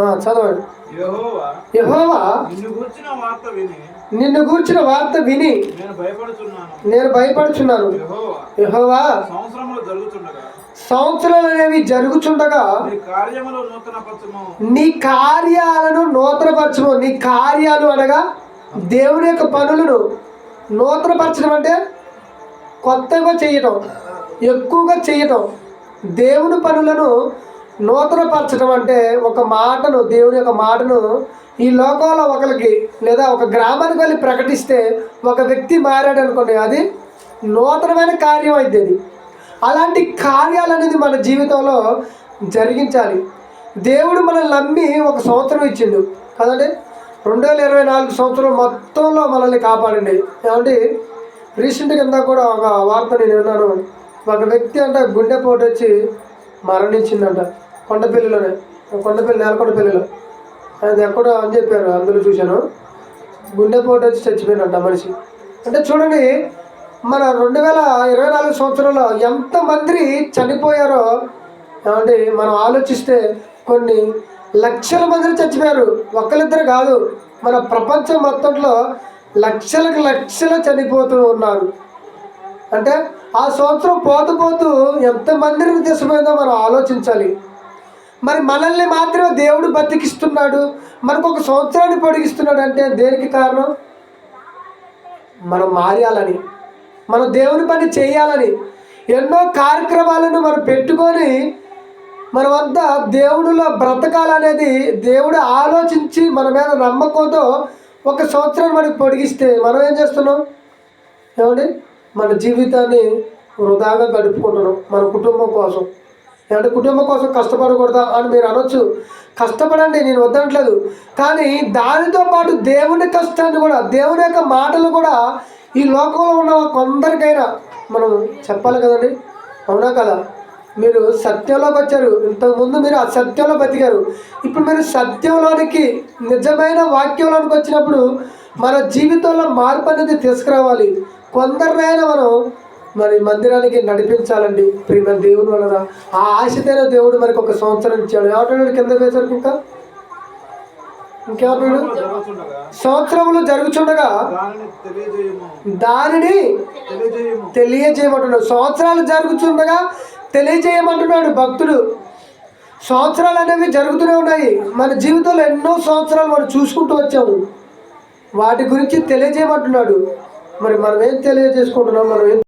చదవండి. నిన్ను గూర్చిన వార్త విని నేను భయపడుచున్నాను. యెహోవా సంవత్సరాలు అనేవి జరుగుచుండగా నీ కార్యాలను నూతనపరచము. నీ కార్యాలు అనగా దేవుని యొక్క పనులను నూతనపరచడం అంటే కొత్తగా చేయటం ఎక్కువగా చేయటం. దేవుని పనులను నూతనపరచడం అంటే ఒక మాటను దేవుని యొక్క మాటను ఈ లోకంలో ఒకరికి లేదా ఒక గ్రామానికి వెళ్ళి ప్రకటిస్తే ఒక వ్యక్తి మారాడు అనుకోండి అది నూతనమైన కార్యం అయితే అది అలాంటి కార్యాలు అనేది మన జీవితంలో జరిగించాలి. దేవుడు మనల్ని నమ్మి ఒక సంవత్సరం ఇచ్చిండు. కదండి? రెండు వేల ఇరవై నాలుగు సంవత్సరం మొత్తంలో మనల్ని కాపాడండి ఏమంటే రీసెంట్ కింద కూడా ఒక వార్త నేను విన్నాను. ఒక వ్యక్తి అంట గుండెపోటు వచ్చి మరణించిందంట. కొండపల్లిలోనే. కొండపల్లి నేలకొండపల్లిలో. అది ఎక్కడో అని చెప్పారు అందులో చూశాను. గుండెపోటు వచ్చి చచ్చిపోయినట్ట మనిషి. అంటే చూడండి మన రెండు వేల ఇరవై నాలుగు సంవత్సరంలో ఎంతమంది చనిపోయారో ఏమంటే మనం ఆలోచిస్తే కొన్ని లక్షల మంది చచ్చిపోయారు. ఒక్కరిద్దరు కాదు మన ప్రపంచం మొత్తంలో లక్షలకు లక్షలు చనిపోతూ ఉన్నారు. అంటే ఆ సంవత్సరం పోతూ పోతూ ఎంతమందిని తీసుకుపోయిందో మనం ఆలోచించాలి. మరి మనల్ని మాత్రమే దేవుడు బతికిస్తున్నాడు. మనకు ఒక సంవత్సరాన్ని పొడిగిస్తున్నాడు అంటే దేనికి కారణం? మనం మారాలని మనం దేవుని పని చేయాలని ఎన్నో కార్యక్రమాలను మనం పెట్టుకొని మన వద్ద దేవుడిలో బ్రతకాలనేది దేవుడు ఆలోచించి మన మీద నమ్మకంతో ఒక సంవత్సరం మనకి పొడిగిస్తే మనం ఏం చేస్తున్నాం? ఏమండి? మన జీవితాన్ని వృధాగా గడుపుకుంటున్నాం. మన కుటుంబం కోసం. అంటే కుటుంబం కోసం కష్టపడకూడదా అని మీరు అనొచ్చు. కష్టపడండి నేను వద్దనట్లేదు. కానీ దానితో పాటు దేవుని కష్టాన్ని కూడా దేవుని యొక్క మాటలు కూడా ఈ లోకంలో ఉన్న కొందరికైనా మనం చెప్పాలి కదండి? అవునా కదా? మీరు సత్యంలోకి వచ్చారు. ఇంతకుముందు మీరు ఆ సత్యంలో బతికారు. ఇప్పుడు మీరు సత్యంలోనికి నిజమైన వాక్యంలోనికి వచ్చినప్పుడు మన జీవితంలో మార్పు అనేది తీసుకురావాలి. కొందరినైనా మనం మరి మందిరానికి నడిపించాలండి. ప్రియమైన దేవుని వలన. ఆ ఆశతైన దేవుడు మనకు ఒక సంవత్సరం ఇచ్చాడు. ఏమంటున్నాడు కింద వేసరికి ఇంకా ఇంకేమంటున్నాడు సంవత్సరంలో జరుగుచుండగా దానిని తెలియజేయమంటున్నాడు. సంవత్సరాలు జరుగుతుండగా తెలియజేయమంటున్నాడు భక్తుడు. సంవత్సరాలు అనేవి జరుగుతూనే ఉన్నాయి. మన జీవితంలో ఎన్నో సంవత్సరాలు మనం చూసుకుంటూ వచ్చాము. వాటి గురించి తెలియజేయమంటున్నాడు. మరి మనం ఏం తెలియజేసుకుంటున్నాం? మనం ఏం